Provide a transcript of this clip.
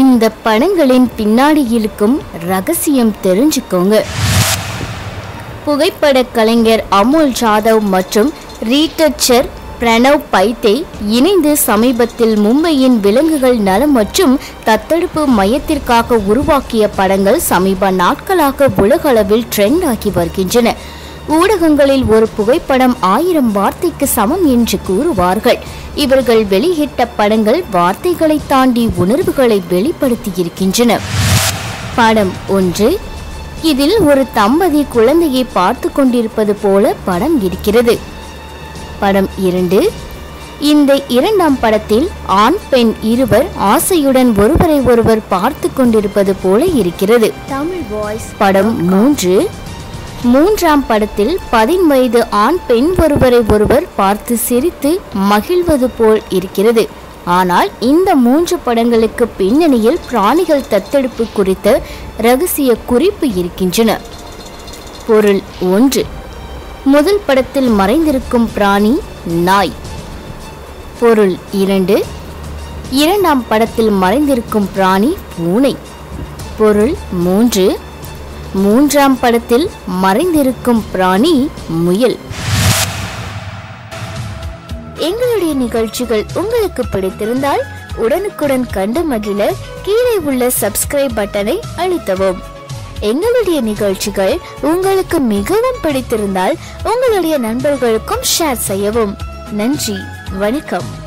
இந்த படங்களின் பின்னாடி இருக்கும் ரகசியம் தெரிஞ்சுக்கோங்க. புகைப்பட கலைஞர் அமுல் ஜாதவ் மற்றும் ரீடச்சர் பிரணவ் பைத்தே இணைந்து சமீபத்தில் மும்பையின் விலங்குகள் நலம் மற்றும் தத்தெடுப்பு மையத்திற்காக உருவாக்கிய படங்கள் சமீப நாட்களாக உலகளவில் ட்ரெண்ட் ஆகி வருகின்றன. ஊடகங்களில் ஒரு புகைப்படம் ஆயிரம் வார்த்தைக்கு சமம் என்று கூறுவார்கள். இவர்கள் வெளியிட்ட படங்கள் வார்த்தைகளை தாண்டி உணர்வுகளை வெளிப்படுத்தியிருக்கின்றன. படம் ஒன்று. இதில் ஒரு தம்பதி குழந்தையை பார்த்து கொண்டிருப்பது போல படம் இருக்கிறது. படம் இரண்டு. இந்த இரண்டாம் படத்தில் ஆண் பெண் இருவர் ஆசையுடன் ஒருவரை ஒருவர் பார்த்து கொண்டிருப்பது போல இருக்கிறது. தமிழ் வாய்ஸ் படம் மூன்று. மூன்றாம் படத்தில் பதின்வயது ஆண் பெண் ஒருவரை ஒருவர் பார்த்து சிரித்து மகிழ்வது போல் இருக்கிறது. ஆனால் இந்த மூன்று படங்களுக்கு பின்னணியில் பிராணிகள் தத்தெடுப்பு குறித்த ரகசிய குறிப்பு இருக்கின்றன. பொருள் ஒன்று. முதல் படத்தில் மறைந்திருக்கும் பிராணி நாய். பொருள் இரண்டு. இரண்டாம் படத்தில் மறைந்திருக்கும் பிராணி பூனை. பொருள் மூன்று. மூன்றாம் படத்தில் மறைந்திருக்கும் பிராணி முயல். எங்களுடைய நிகழ்ச்சிகள் உங்களுக்கு பிடித்திருந்தால் உடனுக்குடன் கண்டு மகிழ கீழே உள்ள சப்ஸ்கிரைப் பட்டனை அழுத்தவும். எங்களுடைய நிகழ்ச்சிகள் உங்களுக்கு மிகவும் பிடித்திருந்தால் உங்களுடைய நண்பர்களுக்கும் ஷேர் செய்யவும். நன்றி வணக்கம்.